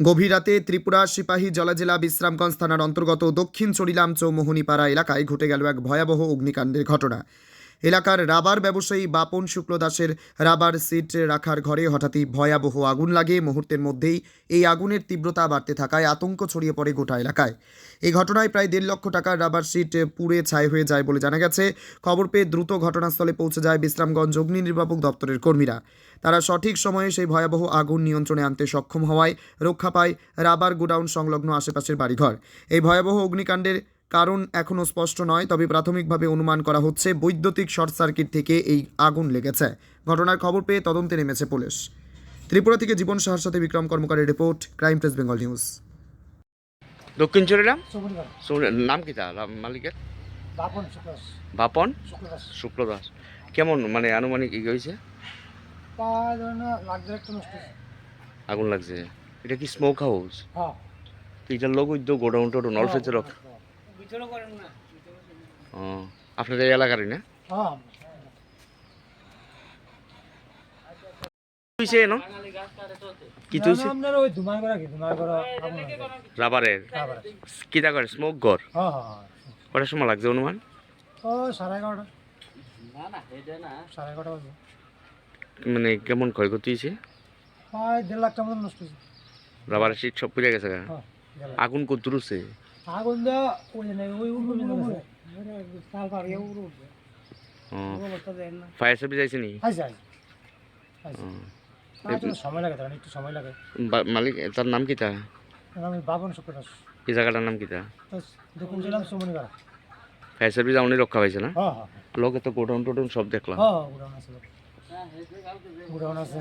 গভীর রাতে ত্রিপুরা সিপাহী জলাজেলা বিশ্রামগঞ্জ থানার অন্তর্গত দক্ষিণ চরিলাম চৌমোহনীপাড়া এলাকায় ঘটে গেল এক ভয়াবহ অগ্নিকাণ্ডের ঘটনা। এলাকার রাবার ব্যবসায়ী বাপন শুক্লদাসের রাবার সিট রাখার ঘরে হঠাৎই ভয়াবহ আগুন লাগে। মুহূর্তের মধ্যেই এই আগুনের তীব্রতা বাড়তে থাকায় আতঙ্ক ছড়িয়ে পড়ে গোটা এলাকায়। এই ঘটনায় প্রায় দেড় লক্ষ টাকার রাবার সিট পুড়ে ছাই হয়ে যায় বলে জানা গেছে। খবর পেয়ে দ্রুত ঘটনাস্থলে পৌঁছে যায় বিশ্রামগঞ্জ অগ্নি নির্বাপক দপ্তরের কর্মীরা। তারা সঠিক সময়ে সেই ভয়াবহ আগুন নিয়ন্ত্রণে আনতে সক্ষম হওয়ায় রক্ষা পায় রাবার গোডাউন সংলগ্ন আশেপাশের বাড়িঘর। এই ভয়াবহ অগ্নিকাণ্ডের কারণ এখনও স্পষ্ট নয় তবে প্রাথমিকভাবে অনুমান করা হচ্ছে বৈদ্যুতিক শর্ট সার্কিট থেকে এই আগুন লেগেছে। ঘটনার খবর পেয়ে তদন্তে নেমেছে পুলিশ। ত্রিপুরা থেকে জীবন সাহার সাথে Bikram কর্মকারের report crime press Bengal news. দক্ষিণ চরিলাম সুবর্ণগর চৌরি- নাম কি তার মালিকের? বাপন শুক্লদাস কেমন মানে আনুমানিক ই হয়েছে? তো। আগুন লাগছে। এটা কি স্মোক হাউস হ্যাঁ। এটার লোক তো গোডাউন টোডাউন অল্প রক ও আপনাদের এই এলাকারই না? হ্যাঁ। হয়েছে কি তুইছে আপনার ওই ধুমার করা কি? ধুমার করা আগুন লাগে। রাবারের। তারপরে কিটা করে? স্মোক ঘর? হ্যাঁ হ্যাঁ। কটার সময় লাগছে অনুমান? ও সাড়ে এগারোটা। সাড়ে এগারোটা বাজে। মানে কেমন ক্ষয়ক্ষতি হয়েছে? প্রায় দেড় লাখ টাকা মতো নষ্ট হয়েছে। রাবারের সিট সব পুড়ে গেছে। আগুন কত দূরছে ওই ওই পার ইয়ে ফায়ার সার্ভিস আইছে নি। তার সময় লাগে তখন একটু সময় লাগে মালিক তার নাম কি তা আমি বাপন শুক্লাস এই জায়গাটার নাম কি তা দেখুন ছিলাম সুমনিগড় ফায়ার সার্ভিস রক্ষা পাইছে না হ্যাঁ হ্যাঁ লোকে তো গোডাউন টোডাউন সব দেখলাম হ্যাঁ গুডাউন আছে গুডাউন আছে